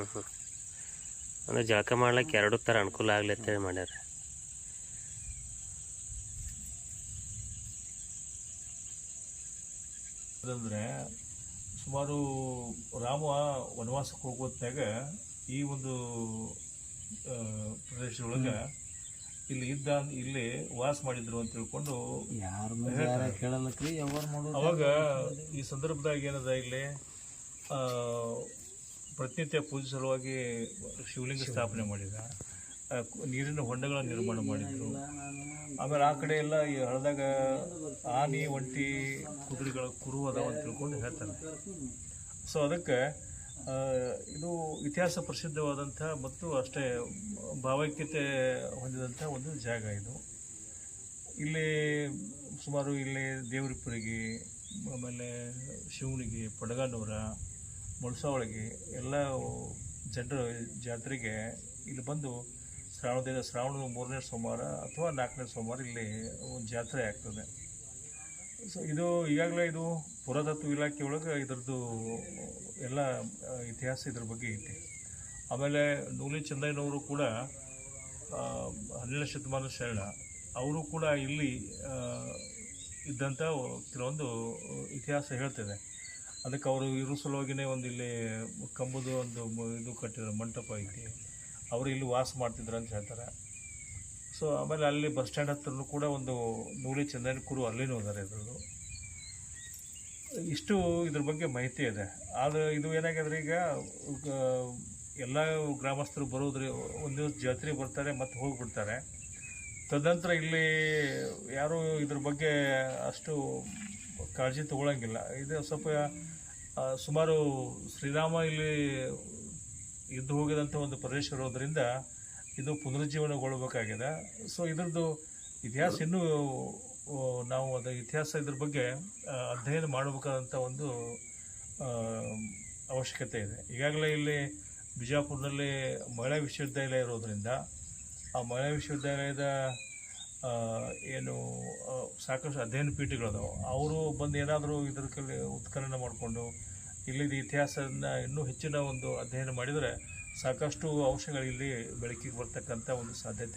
ಹ್ಞೂ ಹ್ಞೂ ಅಂದರೆ ಜಳಕ ಮಾಡ್ಲಿಕ್ಕೆ ಎರಡು ಥರ ಅನುಕೂಲ ಆಗಲಿ ಅಂತೇಳಿ ಮಾಡ್ಯಾರ. ಅದಂದ್ರೆ ಸುಮಾರು ರಾಮ ವನವಾಸಕ್ಕೆ ಹೋಗುವತ್ತಾಗ ಈ ಒಂದು ಆ, ಪ್ರದೇಶದೊಳಗೆ ಇಲ್ಲಿ ಇದ್ದ ಇಲ್ಲಿ ವಾಸ ಮಾಡಿದ್ರು ಅಂತ ತಿಳ್ಕೊಂಡು ಅವಾಗ ಈ ಸಂದರ್ಭದಾಗ ಏನದ ಇಲ್ಲಿ ಆ, ಪ್ರತಿನಿತ್ಯ ಪೂಜೆ ಸಲುವಾಗಿ ಶಿವಲಿಂಗ ಸ್ಥಾಪನೆ ಮಾಡಿದ ನೀರಿನ ಹೊಂಡಗಳ ನಿರ್ಮಾಣ ಮಾಡಿದ್ರು. ಆಮೇಲೆ ಆ ಕಡೆ ಎಲ್ಲ ಈ ಹಳದಾಗ ಆನೆ, ಒಂಟಿ, ಕುದುರೆಗಳ ಕುರು ಅದಾವ ಅಂತ ತಿಳ್ಕೊಂಡು ಹೇಳ್ತಾರೆ. ಸೊ ಅದಕ್ಕೆ ಇದು ಇತಿಹಾಸ ಪ್ರಸಿದ್ಧವಾದಂಥ ಮತ್ತು ಅಷ್ಟೇ ಭಾವೈಕ್ಯತೆ ಹೊಂದಿದಂಥ ಒಂದು ಜಾಗ ಇದು. ಇಲ್ಲಿ ಸುಮಾರು ಇಲ್ಲಿ ದೇವರಿಪ್ಪರಿಗೆ, ಆಮೇಲೆ ಶಿವನಿಗೆ ಪಡಗಾನೂರ ಮುಳ್ಸಾವಳಿಗೆ ಎಲ್ಲ ಜನರು ಜಾತ್ರೆಗೆ ಇಲ್ಲಿ ಬಂದು ಶ್ರಾವಣದಿಂದ ಶ್ರಾವಣ ಮೂರನೇ ಸೋಮವಾರ ಅಥವಾ ನಾಲ್ಕನೇ ಸೋಮವಾರ ಇಲ್ಲಿ ಒಂದು ಜಾತ್ರೆ ಆಗ್ತದೆ. ಸೊ ಇದು ಈಗಾಗಲೇ ಇದು ಪುರಾತತ್ವ ಇಲಾಖೆ ಒಳಗೆ ಇದರದ್ದು ಎಲ್ಲ ಇತಿಹಾಸ ಇದ್ರ ಬಗ್ಗೆ ಐತಿ. ಆಮೇಲೆ ನೂಲಿ ಚಂದಯ್ಯನವರು ಕೂಡ ಹನ್ನೆರಡು ಶತಮಾನ ಶರಣ. ಅವರು ಕೂಡ ಇಲ್ಲಿ ಇದ್ದಂಥ ಕೆಲವೊಂದು ಇತಿಹಾಸ ಹೇಳ್ತದೆ. ಅದಕ್ಕೆ ಅವರು ಇವ್ರ ಸಲುವಾಗಿನೇ ಒಂದು ಇಲ್ಲಿ ಕಂಬದ ಒಂದು ಇದು ಕಟ್ಟಿದ್ರು ಮಂಟಪ ಐತಿ. ಅವರು ಇಲ್ಲಿ ವಾಸ ಮಾಡ್ತಿದ್ರು ಅಂತ ಹೇಳ್ತಾರೆ. ಸೊ ಆಮೇಲೆ ಅಲ್ಲಿ ಬಸ್ ಸ್ಟ್ಯಾಂಡ್ ಹತ್ರನೂ ಕೂಡ ಒಂದು ನೂಲಿ ಚಂದನ ಕುರು ಅಲ್ಲಿನೂ ಅದಾರೆ ಇದ್ರದ್ದು. ಇಷ್ಟು ಇದ್ರ ಬಗ್ಗೆ ಮಾಹಿತಿ ಇದೆ. ಆದರೆ ಇದು ಏನಾಗಿದೆ ಈಗ ಈಗ ಎಲ್ಲ ಗ್ರಾಮಸ್ಥರು ಬರೋದ್ರಿ, ಒಂದು ದಿವಸ ಜಾತ್ರೆ ಬರ್ತಾರೆ ಮತ್ತು ಹೋಗಿಬಿಡ್ತಾರೆ. ತದನಂತರ ಇಲ್ಲಿ ಯಾರು ಇದ್ರ ಬಗ್ಗೆ ಅಷ್ಟು ಕಾಳಜಿ ತಗೊಳಂಗಿಲ್ಲ. ಇದು ಸ್ವಲ್ಪ ಸುಮಾರು ಶ್ರೀರಾಮ ಇಲ್ಲಿ ಇದ್ದು ಹೋಗಿದಂಥ ಒಂದು ಪ್ರದೇಶ ಇರೋದರಿಂದ ಇದು ಪುನರುಜ್ಜೀವನಗೊಳ್ಬೇಕಾಗಿದೆ. ಸೊ ಇದ್ರದ್ದು ಇತಿಹಾಸ ಇನ್ನೂ ನಾವು ಅದು ಇತಿಹಾಸ ಇದ್ರ ಬಗ್ಗೆ ಅಧ್ಯಯನ ಮಾಡಬೇಕಾದಂಥ ಒಂದು ಅವಶ್ಯಕತೆ ಇದೆ. ಈಗಾಗಲೇ ಇಲ್ಲಿ ಬಿಜಾಪುರದಲ್ಲಿ ಮಹಿಳಾ ವಿಶ್ವವಿದ್ಯಾಲಯ ಇರೋದರಿಂದ, ಆ ಮಹಿಳಾ ವಿಶ್ವವಿದ್ಯಾಲಯದ ಏನು ಸಾಕಷ್ಟು ಅಧ್ಯಯನ ಪೀಠಗಳದಾವೆ ಅವರು ಬಂದು ಏನಾದರೂ ಇದ್ರ ಕಲೆ ಉತ್ಖನನ ಮಾಡಿಕೊಂಡು, ಇಲ್ಲಿದ ಇತಿಹಾಸನ ಇನ್ನೂ ಹೆಚ್ಚಿನ ಒಂದು ಅಧ್ಯಯನ ಮಾಡಿದರೆ ಸಾಕಷ್ಟು ಅಂಶಗಳು ಇಲ್ಲಿ ಬೆಳಕಿಗೆ ಬರ್ತಕ್ಕಂಥ ಒಂದು ಸಾಧ್ಯತೆ